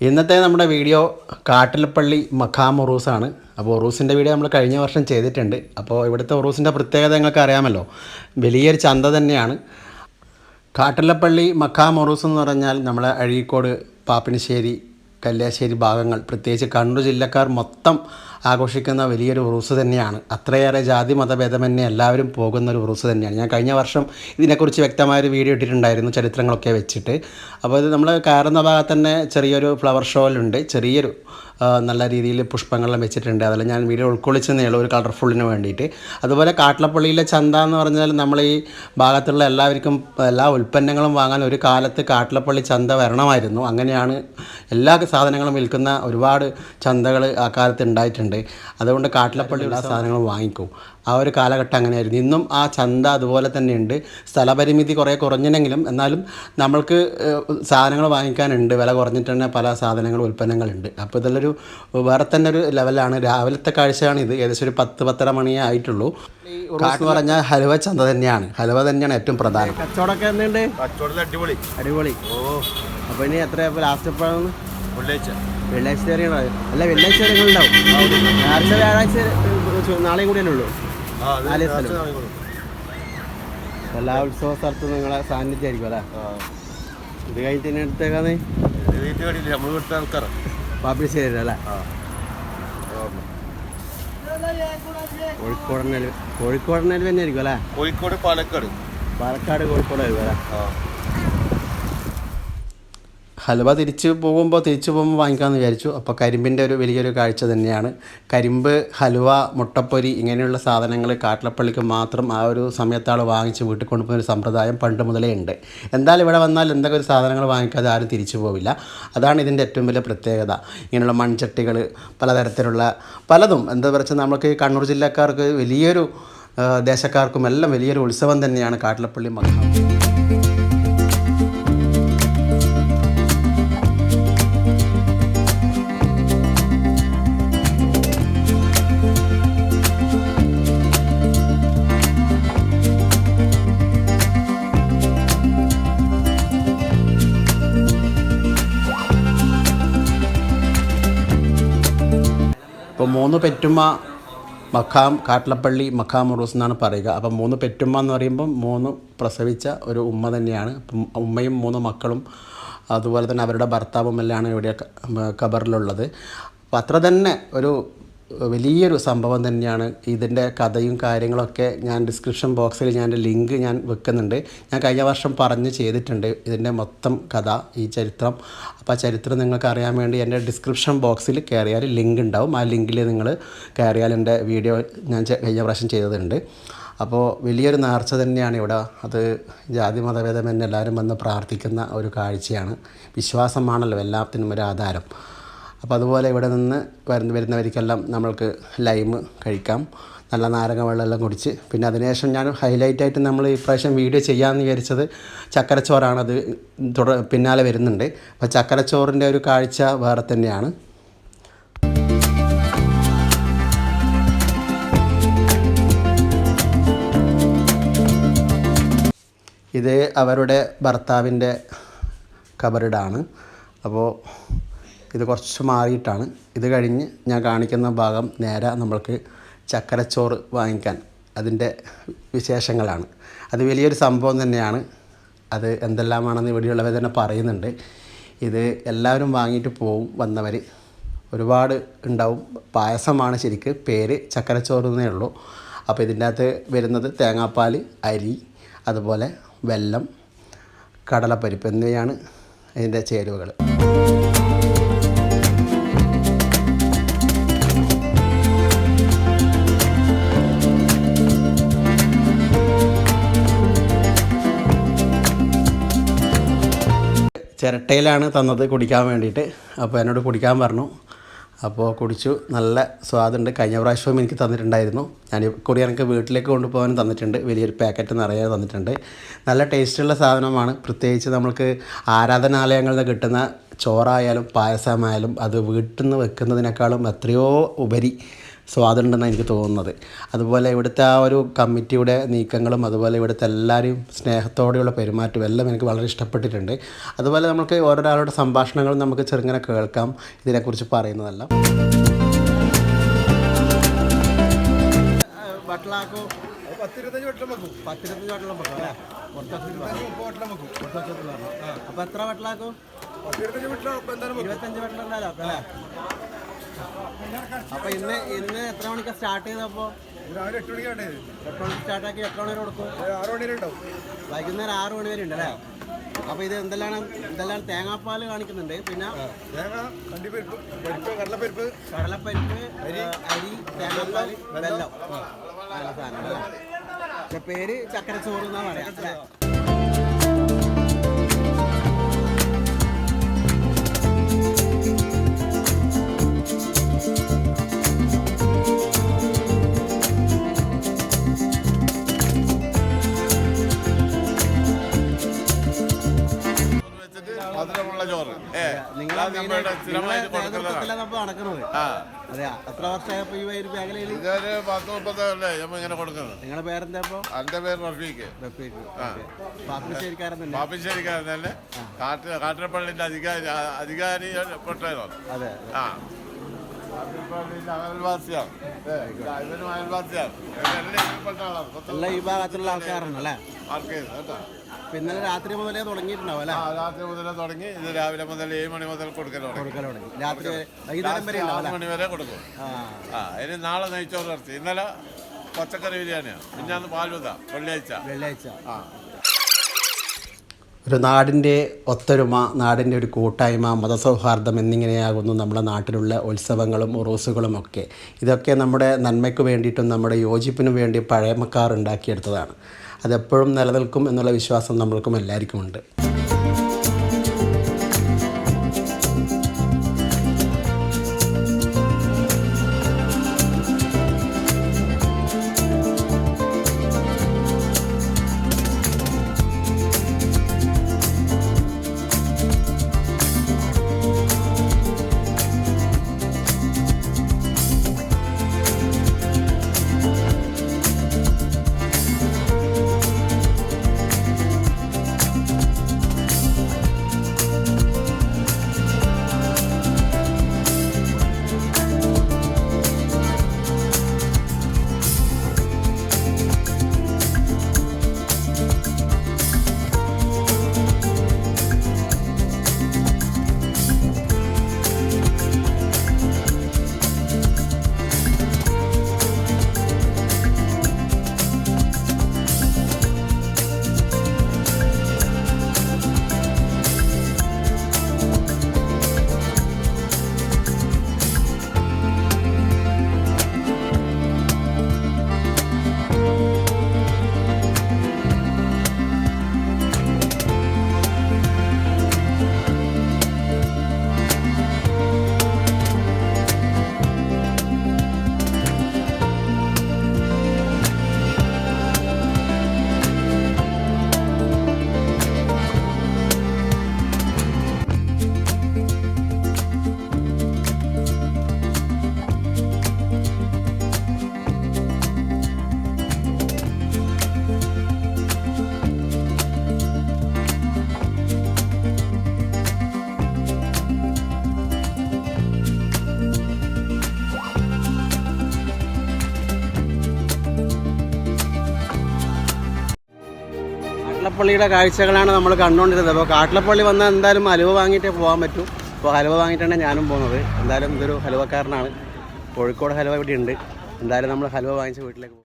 ഇന്നത്തെ നമ്മുടെ വീഡിയോ കാട്ടിലപ്പള്ളി മഖാം ഉറൂസാണ് അപ്പോൾ ഉറൂസിന്റെ വീഡിയോ നമ്മൾ കഴിഞ്ഞ വർഷം ചെയ്തിട്ടുണ്ട്. അപ്പോൾ ഇവിടുത്തെ ഉറൂസിന്റെ പ്രത്യേകത നിങ്ങൾക്ക് അറിയാമല്ലോ. വലിയൊരു ചന്ത തന്നെയാണ്. കാട്ടിലപ്പള്ളി മഖാം ഉറൂസ് എന്ന് പറഞ്ഞാൽ നമ്മളെ അഴീക്കോട് പാപ്പിനിശ്ശേരി കല്യാശ്ശേരി ഭാഗങ്ങൾ. പ്രത്യേകിച്ച് കണ്ണൂർ ജില്ലക്കാർ മൊത്തം ആഘോഷിക്കുന്ന വലിയൊരു ഉറൂസ് തന്നെയാണ്. അത്രയേറെ ജാതി മതഭേദമന്യേ എല്ലാവരും പോകുന്ന ഒരു ഉറൂസ് തന്നെയാണ്. ഞാൻ കഴിഞ്ഞ വർഷം ഇതിനെക്കുറിച്ച് വ്യക്തമായൊരു വീഡിയോ ഇട്ടിട്ടുണ്ടായിരുന്നു ചരിത്രങ്ങളൊക്കെ വെച്ചിട്ട്. അപ്പോൾ ഇത് നമ്മൾ കയറുന്ന ഭാഗത്ത് തന്നെ ചെറിയൊരു ഫ്ലവർ ഷോയിലുണ്ട്. ചെറിയൊരു നല്ല രീതിയിൽ പുഷ്പങ്ങളെല്ലാം വെച്ചിട്ടുണ്ട്. അതെല്ലാം ഞാൻ വീഡിയോ ഉൾക്കൊള്ളിച്ചെന്നേ ഉള്ളൂ ഒരു കളർഫുള്ളിന് വേണ്ടിയിട്ട്. അതുപോലെ കാട്ടിലപ്പള്ളിയിലെ ചന്ത എന്ന് പറഞ്ഞാൽ നമ്മൾ ഈ ഭാഗത്തുള്ള എല്ലാവർക്കും എല്ലാ ഉൽപ്പന്നങ്ങളും വാങ്ങാൻ ഒരു കാലത്ത് കാട്ടിലപ്പള്ളി ചന്ത വരണമായിരുന്നു. അങ്ങനെയാണ് എല്ലാ സാധനങ്ങളും വിൽക്കുന്ന ഒരുപാട് ചന്തകൾ ആ കാലത്ത് ഉണ്ടായിട്ടുണ്ട്. അതുകൊണ്ട് കാട്ടിലപ്പള്ളി എല്ലാ സാധനങ്ങളും വാങ്ങിക്കും. ആ ഒരു കാലഘട്ടം അങ്ങനെയായിരുന്നു. ഇന്നും ആ ചന്ത അതുപോലെ തന്നെയുണ്ട്. സ്ഥലപരിമിതി കുറേ കുറഞ്ഞെങ്കിലും എന്നാലും നമ്മൾക്ക് സാധനങ്ങൾ വാങ്ങിക്കാനുണ്ട്. വില കുറഞ്ഞിട്ട് തന്നെ പല സാധനങ്ങളും ഉൽപ്പന്നങ്ങളുണ്ട്. അപ്പോൾ ഇതെല്ലൊരു വേറെ തന്നെ ഒരു ലെവലാണ്. രാവിലത്തെ കാഴ്ചയാണ് ഇത്. ഏകദേശം ഒരു പത്ത് പത്തര മണിയേ ആയിട്ടുള്ളൂ. കാട്ട് പറഞ്ഞാൽ ഹലുവ ചന്ത തന്നെയാണ്. ഹലുവ തന്നെയാണ് ഏറ്റവും പ്രധാനം. കച്ചവടമൊക്കെ എന്തുണ്ട് കച്ചവടത്തിൽ അടിപൊളി. അടിപൊളി. ഓ. അപ്പോൾ ഇനി എത്ര ലാസ്റ്റ് എപ്പോഴാണ് വെള്ളിയാഴ്ച. വെള്ളിയാഴ്ച വരെ അല്ല വെള്ളിയാഴ്ച വരെ ഉണ്ടാവും ഞായറാഴ്ച വ്യാഴാഴ്ച നാളെയും കൂടിയല്ലേ ഉള്ളൂ. നാല് സ്ഥലം. എല്ലാ ഉത്സവ സ്ഥലത്തും നിങ്ങളെ സാന്നിധ്യമായിരിക്കും അല്ലേ. ഇത് കഴിഞ്ഞിട്ട് ഇനി ആൾക്കാരാ. പാപ്പിശ്ശേരി അല്ലേ. കോഴിക്കോടനൽ കോഴിക്കോടനൽ തന്നെ ആയിരിക്കും അല്ലേ? കോഴിക്കോട് പാലക്കാട്. പാലക്കാട് കോഴിക്കോട് ആയിരിക്കും അല്ലേ? ഹലുവ തിരിച്ച് പോകുമ്പോൾ തിരിച്ചു പോകുമ്പോൾ വാങ്ങിക്കാമെന്ന് വിചാരിച്ചു. അപ്പോൾ കരിമ്പിന്റെ ഒരു വലിയൊരു കാഴ്ച തന്നെയാണ്. കരിമ്പ് ഹലുവ മുട്ടപ്പൊരി ഇങ്ങനെയുള്ള സാധനങ്ങൾ കാട്ടിലപ്പള്ളിക്ക് മാത്രം ആ ഒരു സമയത്താൾ വാങ്ങിച്ച് വീട്ടിൽ കൊണ്ടുപോകുന്ന ഒരു സമ്പ്രദായം പണ്ട് മുതലേ ഉണ്ട്. എന്തായാലും ഇവിടെ വന്നാൽ എന്തൊക്കെ ഒരു സാധനങ്ങൾ വാങ്ങിക്കാതെ ആരും തിരിച്ചു പോവില്ല. അതാണ് ഇതിന്റെ ഏറ്റവും വലിയ പ്രത്യേകത. ഇങ്ങനെയുള്ള മൺചട്ടികൾ പലതരത്തിലുള്ള പലതും. എന്താ പറയുക നമ്മൾക്ക് കണ്ണൂർ ജില്ലക്കാർക്ക് വലിയൊരു ദേശക്കാർക്കും എല്ലാം വലിയൊരു ഉത്സവം തന്നെയാണ് കാട്ടിലപ്പള്ളി മഹാ ഇപ്പോൾ മൂന്ന് പെറ്റുമ്മ മഖാം കാട്ടിലപ്പള്ളി മഖാം ഉറൂസ് എന്നാണ് പറയുക. അപ്പം മൂന്ന് പെറ്റുമ്മ എന്ന് പറയുമ്പം മൂന്ന് പ്രസവിച്ച ഒരു ഉമ്മ തന്നെയാണ്. ഉമ്മയും മൂന്ന് മക്കളും അതുപോലെ തന്നെ അവരുടെ ഭർത്താവും എല്ലാമാണ് ഇവിടെ കബറിലുള്ളത്. അപ്പം അത്ര തന്നെ ഒരു വലിയൊരു സംഭവം തന്നെയാണ് ഇതിന്റെ കഥയും കാര്യങ്ങളൊക്കെ ഞാൻ ഡിസ്ക്രിപ്ഷൻ ബോക്സിൽ ഞാൻ ലിങ്ക് ഞാൻ വെക്കുന്നുണ്ട്. ഞാൻ കഴിഞ്ഞ വർഷം പറഞ്ഞ് ചെയ്തിട്ടുണ്ട് ഇതിന്റെ മൊത്തം കഥ ഈ ചരിത്രം. അപ്പോൾ ആ ചരിത്രം നിങ്ങൾക്ക് അറിയാൻ വേണ്ടി എന്റെ ഡിസ്ക്രിപ്ഷൻ ബോക്സിൽ കയറിയാൽ ലിങ്ക് ഉണ്ടാവും. ആ ലിങ്കിൽ നിങ്ങൾ കയറിയാൽ എന്റെ വീഡിയോ ഞാൻ കഴിഞ്ഞ പ്രാവശ്യം ചെയ്തതുണ്ട്. അപ്പോൾ വലിയൊരു നേർച്ച തന്നെയാണ് ഇവിടെ. അത് ജാതി മതഭേദം എന്നെല്ലാവരും വന്ന് പ്രാർത്ഥിക്കുന്ന ഒരു കാഴ്ചയാണ്. വിശ്വാസമാണല്ലോ എല്ലാത്തിനും ഒരു ആധാരം. അപ്പോൾ അതുപോലെ ഇവിടെ നിന്ന് വരുന്ന വരുന്നവർക്കെല്ലാം നമ്മൾക്ക് ലൈമ് കഴിക്കാം. നല്ല നാരങ്ങ വെള്ളമെല്ലാം കുടിച്ച്. പിന്നെ അതിനുശേഷം ഞാൻ ഹൈലൈറ്റായിട്ട് നമ്മൾ ഇപ്രാവശ്യം വീഡിയോ ചെയ്യാമെന്ന് വിചാരിച്ചത് ചക്കരച്ചോറാണത് തുട പിന്നാലെ വരുന്നുണ്ട്. അപ്പോൾ ചക്കരച്ചോറിന്റെ ഒരു കാഴ്ച വേറെ തന്നെയാണ്. ഇത് അവരുടെ ഭർത്താവിന്റെ കബറിടാണ് അപ്പോൾ ഇത് കുറച്ച് മാറിയിട്ടാണ്. ഇത് കഴിഞ്ഞ് ഞാൻ കാണിക്കുന്ന ഭാഗം നേരെ നമ്മൾക്ക് ചക്കരച്ചോറ് വാങ്ങിക്കാൻ അതിന്റെ വിശേഷങ്ങളാണ്. അത് വലിയൊരു സംഭവം തന്നെയാണ്. അത് എന്തെല്ലാമാണെന്ന് ഇവിടെയുള്ളവർ തന്നെ പറയുന്നുണ്ട്. ഇത് എല്ലാവരും വാങ്ങിയിട്ട് പോവും വന്നവർ ഒരുപാട് ഉണ്ടാവും. പായസമാണ് ശരിക്ക് പേര് ചക്കരച്ചോറ് എന്നേ ഉള്ളൂ. അപ്പോൾ ഇതിന്റെ അകത്ത് വരുന്നത് തേങ്ങാപ്പാൽ അരി അതുപോലെ വെല്ലം കടലപ്പരിപ്പ് എന്നിവയാണ് ഇതിന്റെ ചേരുവകൾ ചിരട്ടയിലാണ് തന്നത് കുടിക്കാൻ വേണ്ടിയിട്ട്. അപ്പോൾ എന്നോട് കുടിക്കാൻ പറഞ്ഞു. അപ്പോൾ കുടിച്ചു. നല്ല സ്വാദുണ്ട് കഴിഞ്ഞ പ്രാവശ്യവും എനിക്ക് തന്നിട്ടുണ്ടായിരുന്നു. ഞാൻ കൂടി എനിക്ക് വീട്ടിലേക്ക് കൊണ്ടുപോകാൻ തന്നിട്ടുണ്ട്. വലിയൊരു പാക്കറ്റ് നിറയെ തന്നിട്ടുണ്ട്. നല്ല ടേസ്റ്റുള്ള സാധനമാണ്. പ്രത്യേകിച്ച് നമ്മൾക്ക് ആരാധനാലയങ്ങളിൽ നിന്ന് കിട്ടുന്ന ചോറായാലും പായസമായാലും അത് വീട്ടിൽ നിന്ന് വെക്കുന്നതിനേക്കാളും എത്രയോ ഉപരി സ്വാദുണ്ടെന്നാണ് എനിക്ക് തോന്നുന്നത്. അതുപോലെ ഇവിടുത്തെ ആ ഒരു കമ്മിറ്റിയുടെ നീക്കങ്ങളും അതുപോലെ ഇവിടുത്തെ എല്ലാവരെയും സ്നേഹത്തോടെയുള്ള പെരുമാറ്റവും എല്ലാം എനിക്ക് വളരെ ഇഷ്ടപ്പെട്ടിട്ടുണ്ട്. അതുപോലെ നമുക്ക് ഓരോരാളുടെ സംഭാഷണങ്ങളും നമുക്ക് ചെറുങ്ങനെ കേൾക്കാം. ഇതിനെക്കുറിച്ച് പറയുന്നതെല്ലാം. വട്ടലാക്കോ? പത്തിരുപത്തഞ്ച് വട്ടം വെക്കും. പത്തിരുപത്തഞ്ച് വട്ടളം വെക്കും അല്ലേ? വട്ടം വെക്കും. എത്ര വട്ടലാക്കും? ഇരുപത്തഞ്ച് വട്ടം അല്ലേ? അപ്പോൾ ഇന്ന് ഇന്ന് എത്ര മണിക്ക് സ്റ്റാർട്ട് ചെയ്തപ്പോ രാവിലെ എട്ട് മണിക്കാണ്. എട്ട് മണിക്ക് സ്റ്റാർട്ടാക്കി എത്ര മണി വരെ കൊടുക്കും ആറ് മണിയിലുണ്ടാവും വൈകുന്നേരം ആറ് മണി വരെ ഉണ്ട് അല്ലേ അപ്പോൾ ഇത് എന്തെല്ലാം എന്തെല്ലാം തേങ്ങാപ്പാൽ കാണിക്കുന്നുണ്ട്. പിന്നെ തേങ്ങ കണ്ടിപ്പരിപ്പ് പരിപ്പ് കടലപ്പരിപ്പ് കടലപ്പരിപ്പ് അരി തേങ്ങാപ്പാൽ വെള്ളം നല്ല സാധനം പേര് ചക്കരച്ചോറ് എന്നാ പറയാം എത്ര വർഷമായപ്പോൾ ഈ മേഖലയിൽ ഇതൊരു പത്ത് മുപ്പത്തല്ലേ നമ്മൾ ഇങ്ങനെ കൊടുക്കുന്നത്. നിങ്ങളുടെ പേരെന്താ എന്റെ പേര് റഫീഖ്. പാപ്പിശ്ശേരിക്കാരൻ തന്നെ. പാപ്പിശ്ശേരിക്കാരൻ തന്നെ കാട്ട് കാട്ടിരപ്പള്ളിന്റെ അധികാരി അധികാരി പെട്ടതാണ് അതെ. ആ. അയൽവാസിയാണ്. ഈ ഭാഗത്തുള്ള ആൾക്കാരാണ് അല്ലേ? അപ്പൊ ഇന്നലെ രാത്രി മുതലേ തുടങ്ങിയിട്ടുണ്ടാവും അല്ലേ? ആ രാത്രി മുതലേ തുടങ്ങി. ഇത് രാവിലെ മുതൽ ഏഴ് മണി മുതൽ കൊടുക്കൽ തുടങ്ങി. കൊടുക്കൽ തുടങ്ങി. രാത്രി വൈകുന്നേരം വരെ ഉണ്ടാവും ആറ് അല്ലേ? മണി വരെ കൊടുക്കും. ആ. ആ ഇനി നാളെ നെയ്ച്ചോറ് നിർത്തി ഇന്നലെ പച്ചക്കറി ബിരിയാണിയാണ് പിന്നെ അന്ന് പാലുത വെള്ളിയാഴ്ച. വെള്ളിയാഴ്ച. ആ. ഒരു നാടിന്റെ ഒത്തൊരുമ നാടിന്റെ ഒരു കൂട്ടായ്മ മതസൗഹാർദ്ദം എന്നിങ്ങനെയാകുന്നു നമ്മുടെ നാട്ടിലുള്ള ഉത്സവങ്ങളും ഉറൂസുകളും ഒക്കെ. ഇതൊക്കെ നമ്മുടെ നന്മയ്ക്ക് വേണ്ടിയിട്ടും നമ്മുടെ യോജിപ്പിനു വേണ്ടി പഴമക്കാർ ഉണ്ടാക്കിയെടുത്തതാണ്. അതെപ്പോഴും നിലനിൽക്കും എന്നുള്ള വിശ്വാസം നമ്മൾക്കും എല്ലാവർക്കും കാട്ടിലപ്പള്ളിയുടെ കാഴ്ചകളാണ് നമ്മൾ കണ്ടുകൊണ്ടിരുന്നത്. അപ്പോൾ കാട്ടിലപ്പള്ളി വന്നാൽ എന്തായാലും ഹലുവ വാങ്ങിയിട്ടേ പോകാൻ പറ്റൂ. അപ്പോൾ ഹലുവ വാങ്ങിയിട്ടാണ് ഞാനും പോകുന്നത്. എന്തായാലും ഇതൊരു ഹലുവക്കാരനാണ്. കോഴിക്കോട് ഹലുവ ഇവിടെ ഉണ്ട് എന്തായാലും നമ്മൾ ഹലുവ വാങ്ങിച്ച് വീട്ടിലേക്ക്